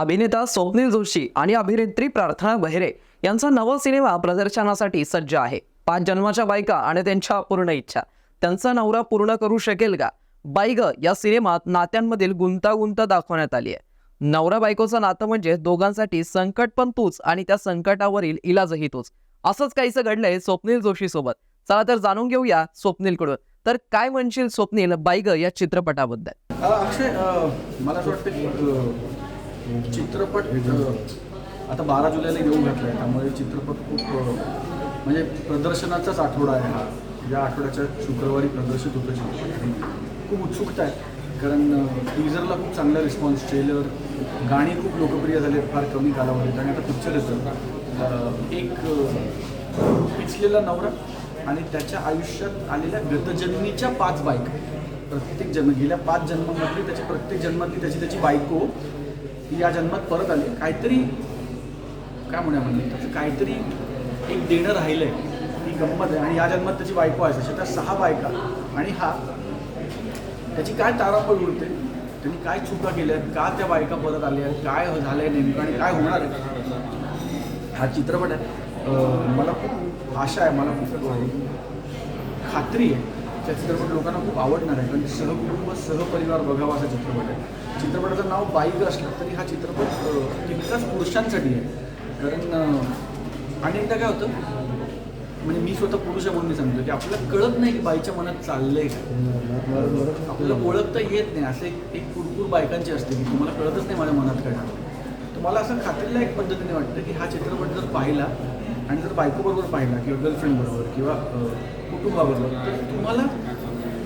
अभिनेता स्वप्नील जोशी आणि अभिनेत्री प्रार्थना बहिरे यांचा नवा सिनेमा प्रदर्शनासाठी सज्ज आहे. पाच जन्माच्या बायका आणि त्यांच्या पूर्ण इच्छा. त्यांचा नवरा पूर्ण करू शकेल का? बाईग या सिनेमात नात्यांमधील गुंतागुंत दाखवण्यात आली आहे. नवरा बायकोचं नातं म्हणजे दोघांसाठी संकट पण तूच आणि त्या संकटावरील इलाजही तूच. असंच काहीसं घडलंय स्वप्नील जोशी सोबत चला तर जाणून घेऊया स्वप्नीलकडून. तर काय म्हणशील स्वप्नील बाईग या चित्रपटाबद्दल? अक्षय मला असं वाटतं की चित्रपट आता बारा जुलैला येऊ घातला आहे त्यामुळे चित्रपट खूप म्हणजे प्रदर्शनाचाच आठवडा आहे हा. या आठवड्याच्या शुक्रवारी प्रदर्शित होतं चित्रपट. खूप उत्सुकता आहे कारण टीजरला खूप चांगला रिस्पॉन्स ट्रेलर गाणी खूप लोकप्रिय झाले फार कमी कालावधीत. आणि आता पिक्चर येतं एक पिचलेला नवरा आणि त्याच्या आयुष्यात आलेल्या गतजन्मीच्या पाच बायका. प्रत्येक जन्म गेल्या पाच जन्मामधली त्याची प्रत्येक जन्मातली त्याची त्याची बायको या जन्मात परत आली काहीतरी काय म्हणूया म्हणजे त्याचं काहीतरी एक देणं राहिलं आहे ही गंमत आहे. आणि या जन्मात त्याची बायको आहे. तशा त्या सहा बायका. आणि हा त्याची काय तारापळ उडते? त्यांनी काय चुका केल्या? आहेत का त्या बायका परत आल्या? आहेत काय झालं आहे नेमकं? आणि काय होणार आहे? हा चित्रपट आहे. मला खूप आशा आहे. मला खूप खात्री आहे. त्या चित्रपट लोकांना खूप आवडणार आहे. कारण सहकुटुंब सहपरिवार बघावा असा चित्रपट आहे. चित्रपटाचं नाव बाईक असलं तरी हा चित्रपट तितकाच पुरुषांसाठी आहे. कारण आणि अनेकदा काय होतं म्हणजे मी स्वतः पुरुष म्हणून मी सांगतो की आपल्याला कळत नाही की बाईच्या मनात चाललंय काय. आपल्याला ओळखता येत नाही. असं एक एक कुरकुर बायकांची असते की तुम्हाला कळतच नाही माझ्या मनात कळणार तुम्हाला तर मला असं खात्रीला एक पद्धतीने वाटतं की हा चित्रपट जर पाहिला आणि जर बायकोबरोबर पाहिला किंवा गर्लफ्रेंडबरोबर किंवा कुटुंबाबरोबर तर तुम्हाला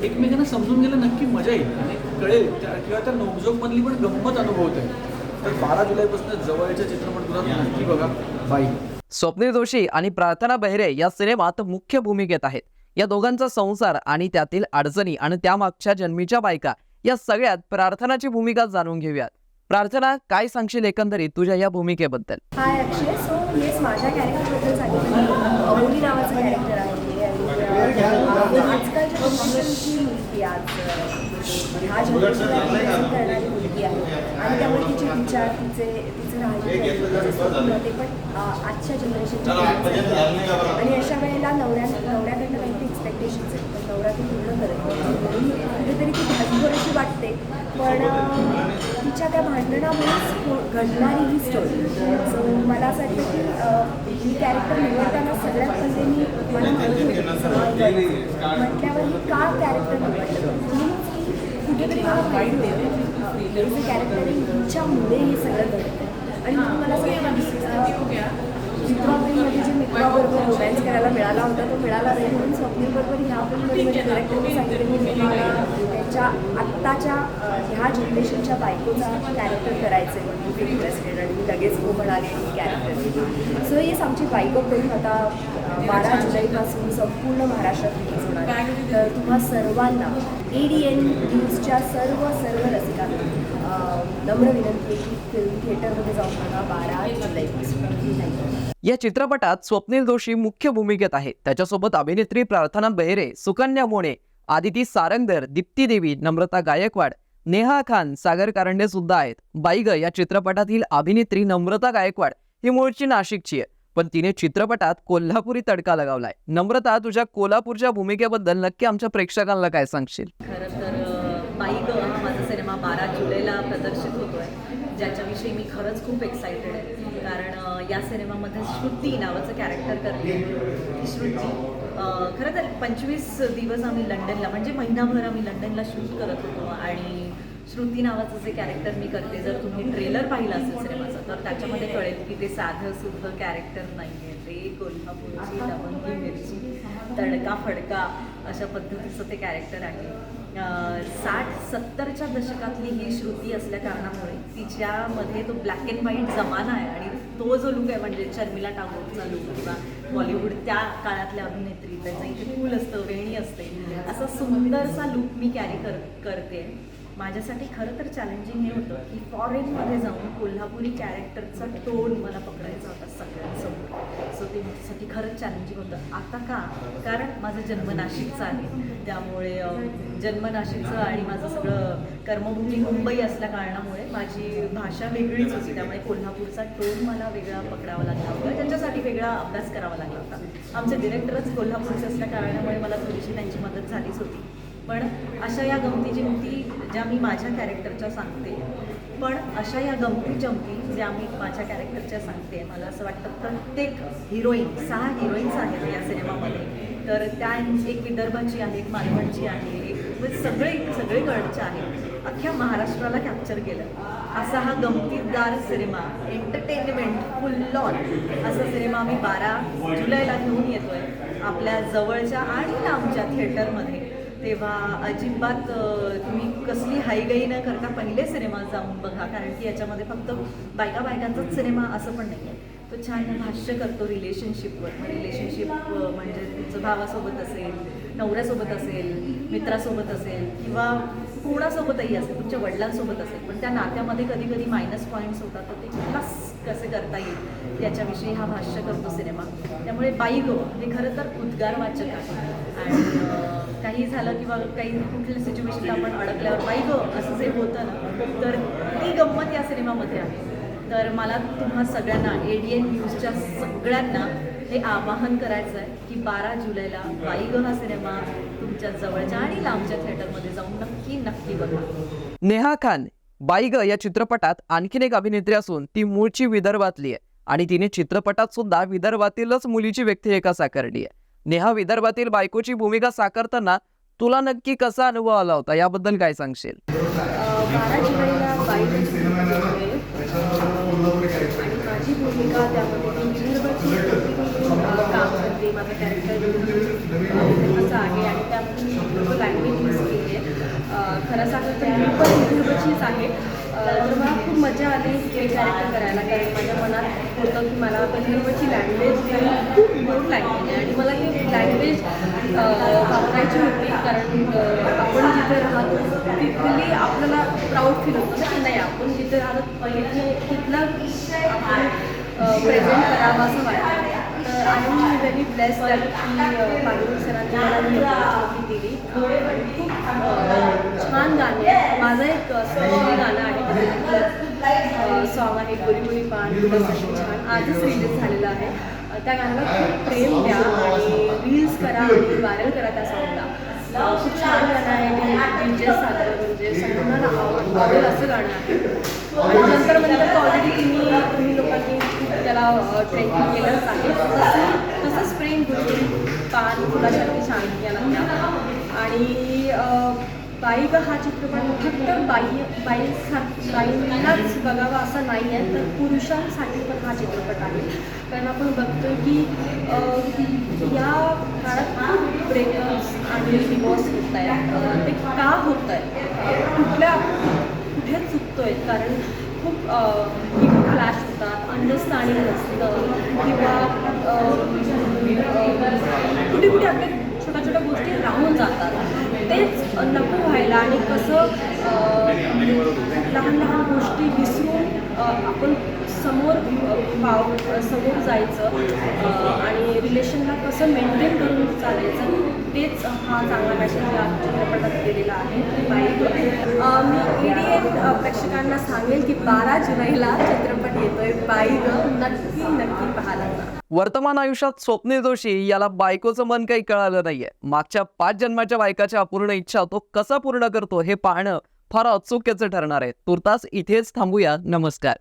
एकमेकांना समजून घ्यायला नक्की मजा येईल आणि कळेल. त्या किंवा त्या नोकझोकमधली पण गंमत अनुभवता येईल तर बारा जुलैपासून जवळच्या चित्रपटगृहात नक्की बघा. बाई. स्वप्नील जोशी आणि प्रार्थना बहिरे या सिनेमात मुख्य भूमिकेत आहेत. या दोघांचा संसार आणि त्यातील अडचणी आणि त्यामागच्या जन्मीच्या बायका या सगळ्यात प्रार्थनाची भूमिका जाणून घेऊयात. प्रार्थना काय सांगशील एकंदरीत तुझ्या या भूमिकेबद्दल? हाय अक्षय. सो येस माझ्या कॅरेक्टरबद्दल सांगितलं अबोली नावाचं कॅरेक्टर आहे. आजकालच्या जनरेशनची मुलगी आज ह्या जनरेशनला करणारी मुलगी आहे. आणि त्यामुळे तिचे विचार तिचे तिचं राहणं ते पण आजच्या जनरेशनचे आणि अशा वेळेला नवऱ्या नवऱ्याकडनं काहीतरी एक्सपेक्टेशन्स आहेत. ती पूर्ण करत नाही. म्हणून कुठेतरी ती भाजी थोडीशी वाटते. पण तिच्या त्या भांडणामुळेच घडणारी ही स्टोरी सो असं वाटतं की अ, कॅरेक्टर निवडताना सगळ्यात पहिले मी मला माहिती होतं. समाज म्हटल्यावर मी का कॅरेक्टर निवडलं? मीन्स की कुठेतरी मला माहिती होतं की हे जे कॅरेक्टर आहे हिच्यामुळे हे सगळं घडतं आणि मग मला असं मित्रामध्ये जे मित्राबरोबर रोमॅन्स करायला मिळाला होता तो मिळाला नाही. म्हणून स्वप्नीलबरोबर ह्या फिल्ममध्ये म्हणजे कॅरेक्टरने सांगितलं की तुम्हाला त्याच्या आत्ताच्या ह्या जनरेशनच्या बायकोचा कॅरेक्टर करायचं आहे म्हणून मी इंटरेस्टेड आणि मी लगेच हो म्हणाले कॅरेक्टर सो येस आमची बायको फिल्म आता बारा जुलैपासून संपूर्ण महाराष्ट्रात रिलीज होणार तर तुम्हा सर्वांना ए डी एन न्यूजच्या सर्व सर्व रसिकांना नम्र विनंती आहे की फिल्म थिएटरमध्ये जाऊन बघा. बारा जुलैपासून थँक्यू या चित्रपटात स्वप्नील जोशी मुख्य भूमिकेत आहे. त्याच्यासोबत अभिनेत्री प्रार्थना बेहरे सुकन्या मोणे आदिती सारंगधर दीप्ती देवी नम्रता गायकवाड नेहा खान सागर कारंडे सुद्धा आहेत. बाईग या चित्रपटातील अभिनेत्री नम्रता गायकवाड ही मूळची नाशिकची आहे. पण तिने चित्रपटात कोल्हापुरी तडका लगावलाय. नम्रता तुझ्या कोल्हापूरच्या भूमिकेबद्दल नक्की आमच्या प्रेक्षकांना काय सांगशील? खरं तर अ, बाई ग माझा सिनेमा बारा जुलैला प्रदर्शित होतो आहे ज्याच्याविषयी मी खरंच खूप एक्सायटेड आहे. कारण या सिनेमामध्ये श्रुती नावाचं कॅरेक्टर करते. श्रुती खरं तर पंचवीस दिवस आम्ही लंडनला म्हणजे महिनाभर आम्ही लंडनला शूट करत होतो. आणि श्रुती नावाचं जे कॅरेक्टर मी करते जर तुम्ही ट्रेलर पाहिलं असेल सिनेमाचं तर त्याच्यामध्ये कळेल की ते साधं सुद्धा कॅरेक्टर नाही आहे ते कोल्हापूरची लवंगी मिरची तडका फडका अशा पद्धतीचं ते कॅरेक्टर आहे. साठ सत्तरच्या दशकातली ही श्रुती असल्या कारणामुळे तिच्यामध्ये तो ब्लॅक अँड व्हाईट जमाना आहे आणि तो जो लुक आहे म्हणजे शर्मिला टागोरचा लुक किंवा बॉलिवूड त्या काळातल्या अभिनेत्री त्यांचं इथे फूल असतं वेणी असते असा सुंदरसा लुक मी कॅरी कर करते. माझ्यासाठी खरं तर चॅलेंजिंग हे होतं की फॉरेनमध्ये जाऊन कोल्हापुरी कॅरेक्टरचा टोन मला पकडायचा होता. माझ्यासाठी खरंच चॅलेंजिंग होतं. आता का? कारण माझं जन्म नाशिकचं आहे. त्यामुळे जन्म नाशिकचं आणि माझं सगळं कर्मभूमी मुंबई असल्या कारणामुळे माझी भाषा वेगळीच होती. त्यामुळे कोल्हापूरचा टोन मला वेगळा पकडावा लागला होता. त्याच्यासाठी वेगळा अभ्यास करावा लागला होता. आमचे डिरेक्टरच कोल्हापूरचे असल्या कारणामुळे मला थोडीशी त्यांची मदत झालीच होती. पण अशा या गमती जमती ज्या मी माझ्या कॅरेक्टरच्या सांगते पण अशा या गमती जमती ज्या मी माझ्या कॅरेक्टरच्या सांगते मला असं वाटतं प्रत्येक हिरोईन सहा हिरोईन्स आहेत या सिनेमामध्ये. तर त्या एक विदर्भाची आहे एक मालवणची आहे एक म्हणजे सगळे सगळीकडचे आहेत. अख्ख्या महाराष्ट्राला कॅप्चर केलं. असा हा गमतीदार सिनेमा एंटरटेनमेंट फुल ऑन असा सिनेमा आम्ही बारा जुलैला घेऊन येतोय. आपल्या जवळच्या आणि लांबच्या थिएटरमध्ये तेव्हा अजिबात तुम्ही कसली हाईगाई न करता पहिले सिनेमा जाऊन बघा कारण की याच्यामध्ये फक्त बायका बायकांचाच सिनेमा असं पण नाही आहे तो छान भाष्य करतो रिलेशनशिपवर रिलेशनशिप म्हणजे तुमचं भावासोबत असेल नवऱ्यासोबत असेल मित्रासोबत असेल किंवा कोणासोबतही असेल तुमच्या वडिलांसोबत असेल पण त्या नात्यामध्ये कधी कधी मायनस पॉईंट्स होतात तर ते प्लस कसे करता येईल याच्याविषयी हा भाष्य करतो सिनेमा. त्यामुळे बाई गो हे खरं तर उद्गारवाचक आहे. आणि काही झालं किंवा काही कुठल्या सिच्युएशनला आपण अडकल्यावर बाई गो असं जे होतं ना तर ती गंमत या सिनेमामध्ये आहे. तर मला तुम्हा सगळ्यांना ए डी एन न्यूजच्या सगळ्यांना हे आवाहन करायचं आहे की बारा जुलैला बाई ग हा सिनेमा तुमच्या जवळच्या आणि लांबच्या थिएटरमध्ये जाऊन नक्की नक्की बघा. नेहा खान बाईग या चित्रपटात आणखीन एक अभिनेत्री असून ती मूळची विदर्भातली आहे. आणि तिने चित्रपटात सुद्धा विदर्भातीलच मुलीची व्यक्तिरेखा साकारली आहे. नेहा विदर्भातील बायकोची भूमिका साकारताना तुला नक्की कसा अनुभव आला होता? याबद्दल काय सांगशील? माझी भूमिका त्यामध्ये माझं कॅरेक्टर असं आहे. आणि त्यामध्ये लँग्वेज यूज केली आहे खरं सांगत तर मी पण विदर्भचीच आहे. तर मला खूप मजा आली हे कॅरेक्टर करायला. कारण माझ्या मनात होतं की मला विदर्भची लँग्वेज आहे आणि मला ही लँग्वेज वापरायची होती कारण आपण जिथे राहतो तिथली आपल्याला प्राऊड फील होतं ना की नाही आपण जिथे राहतो तिथे तिथला आपण प्रेझेंट करावं असं वाटतं. तर I am very bless that की पांडुरंग सरांनी मला ही दिली. खूप छान गाणे माझं एक स्पेशली गाणं आहे. सॉंग आहे गोरी गोरी पान खूप छान. आजच रिलीज झालेलं आहे. त्या गाण्याला खूप प्रेम द्या आणि रील्स करा आणि व्हायरल करा त्या सॉंगला खूप छान गाणं आहे डीजे सादर म्हणजे सगळ्यांना आवडेल असं गाणं आहे. आणि नंतर म्हणजे ऑलरेडी तुम्ही तुम्ही लोकांनी त्याला ट्रेकिंग केलंच आहे. तसं तसंच प्रेम गुरु पान फुलासारखी छान याला आणि बाई बाईग हा चित्रपट फक्त बाई बाई बाईंनाच बघावा असा नाही आहे तर पुरुषांसाठी पण हा चित्रपट आहे. कारण आपण बघतो की या काळात खूप ब्रेकअप्स आणि डिवॉर्स होत आहेत ते का होत आहे कुठल्या कुठे चुकतोय कारण खूप इगो क्लॅश होतात अंडरस्टँडिंग नसतं किंवा कुठे कुठे आपल्या छोट्या छोट्या गोष्टी राहून जातात. तेच नको व्हायला आणि कसं लहान लहान गोष्टी विसरून आपण समोर पाव समोर जायचं आणि रिलेशनला कसं मेंटेन करून चालायचं तेच हा चांगला मॅसेज या चित्रपटात केलेला आहे मी ई डी एन प्रेक्षकांना सांगेल की बारा जुलैला चित्रपट येतोय. बाईक नक्की नक्की पाहायला वर्तमान आयुष्यात स्वप्नील जोशी याला बायकोचं मन काही कळालं नाहीये. मागच्या पाच जन्माच्या बायकाच्या अपूर्ण इच्छा तो कसा पूर्ण करतो हे पाहणं फार औत्सुक्याचं ठरणार आहे. तुर्तास इथेच थांबूया. नमस्कार.